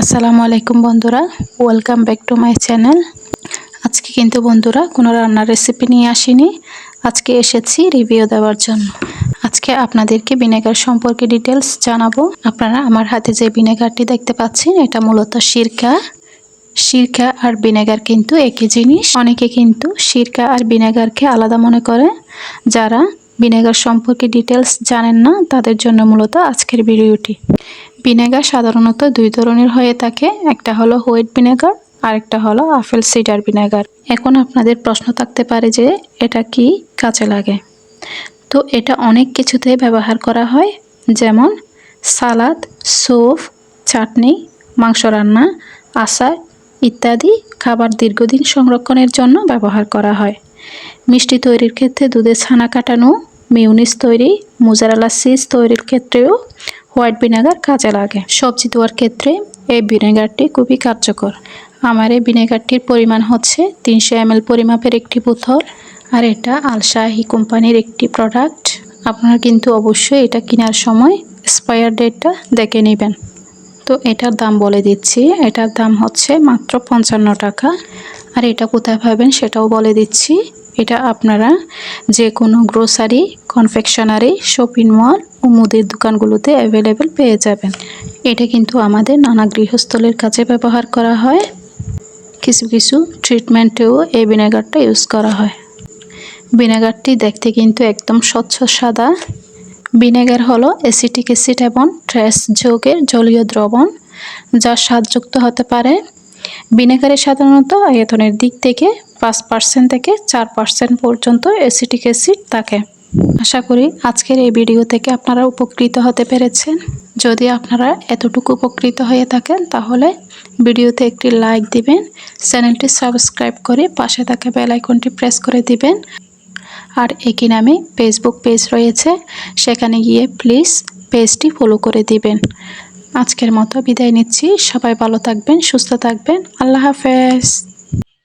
আসসালামু আলাইকুম বন্ধুরা welcome back to my channel আজকে কিন্তু বন্ধুরা কোনো রান্নার রেসিপি নিয়ে আসিনি, আজকে এসেছি রিভিউ দেওয়ার জন্য। আজকে আপনাদেরকে ভিনেগার সম্পর্কে ডিটেলস জানাব। আপনারা আমার হাতে যে ভিনেগারটি দেখতে পাচ্ছেন, এটা মূলত সিরকা। সিরকা আর ভিনেগার কিন্তু একই জিনিস। অনেকে কিন্তু সিরকা আর ভিনেগারকে আলাদা মনে করে। যারা ভিনেগার সম্পর্কে ডিটেলস জানেন না, তাদের জন্য মূলত আজকের ভিডিওটি ভিনেগার সাধারণত দুই ধরনের হয়ে থাকে। একটা হলো হোয়াইট ভিনেগার আর একটা হলো আপেল সিডার ভিনেগার। এখন আপনাদের প্রশ্ন থাকতে পারে যে এটা কি কাজে লাগে? তো এটা অনেক কিছুতে ব্যবহার করা হয়, যেমন সালাদ, স্যুপ, চাটনি, মাংস রান্না, আচার ইত্যাদি খাবার দীর্ঘদিন সংরক্ষণের জন্য ব্যবহার করা হয়। মিষ্টি তৈরির ক্ষেত্রে দুধে ছানা কাটানো, মিউনিস তৈরি, মোজারালা সিজ তৈরির ক্ষেত্রেও হোয়াইট ভিনেগার কাজে লাগে। সবজি ধোয়ার ক্ষেত্রে এই ভিনেগারটি খুবই কার্যকর। আমার এই ভিনেগারটির পরিমাণ হচ্ছে তিনশো এম পরিমাপের একটি বোতল আর এটা আলশাহি কোম্পানির একটি প্রোডাক্ট। আপনারা কিন্তু অবশ্যই এটা কেনার সময় এক্সপায়ার ডেটটা দেখে নেবেন। তো এটার দাম বলে দিচ্ছি। এটার দাম হচ্ছে মাত্র পঞ্চান্ন টাকা। আর এটা কোথায় পাবেন সেটাও বলে দিচ্ছি। এটা আপনারা যে কোনো গ্রোসারি কনফেকশনারি শপিং মল ও মুদির দোকানগুলোতে অ্যাভেলেবেল পেয়ে যাবেন। এটা কিন্তু আমাদের নানা গৃহস্থলের কাজে ব্যবহার করা হয়। কিছু কিছু ট্রিটমেন্টেও এই ভিনেগারটা ইউজ করা হয়। ভিনেগারটি দেখতে কিন্তু একদম স্বচ্ছ সাদা। ভিনেগার হলো অ্যাসিটিক অ্যাসিড এবং ট্রেস যোগের জলীয় দ্রবণ, যা স্বাদযুক্ত হতে পারে। ভিনেগারে সাধারণত আয়তনের দিক থেকে পাঁচ পার্সেন্ট থেকে চার পার্সেন্ট পর্যন্ত অ্যাসিটিক অ্যাসিড থাকে। আশা করি আজকের এই ভিডিও থেকে আপনারা উপকৃত হতে পেরেছেন। যদি আপনারা এতটুকু উপকৃত হয়ে থাকেন, তাহলে ভিডিওতে একটি লাইক দিবেন, চ্যানেলটি সাবস্ক্রাইব করে পাশে থাকা বেল আইকনটি প্রেস করে দিবেন। আর একই নামে ফেসবুক পেজ রয়েছে, সেখানে গিয়ে প্লিজ পেজটি ফলো করে দিবেন। আজকের মতো বিদায় নিচ্ছি। সবাই ভালো থাকবেন, সুস্থ থাকবেন। আল্লাহ হাফেজ।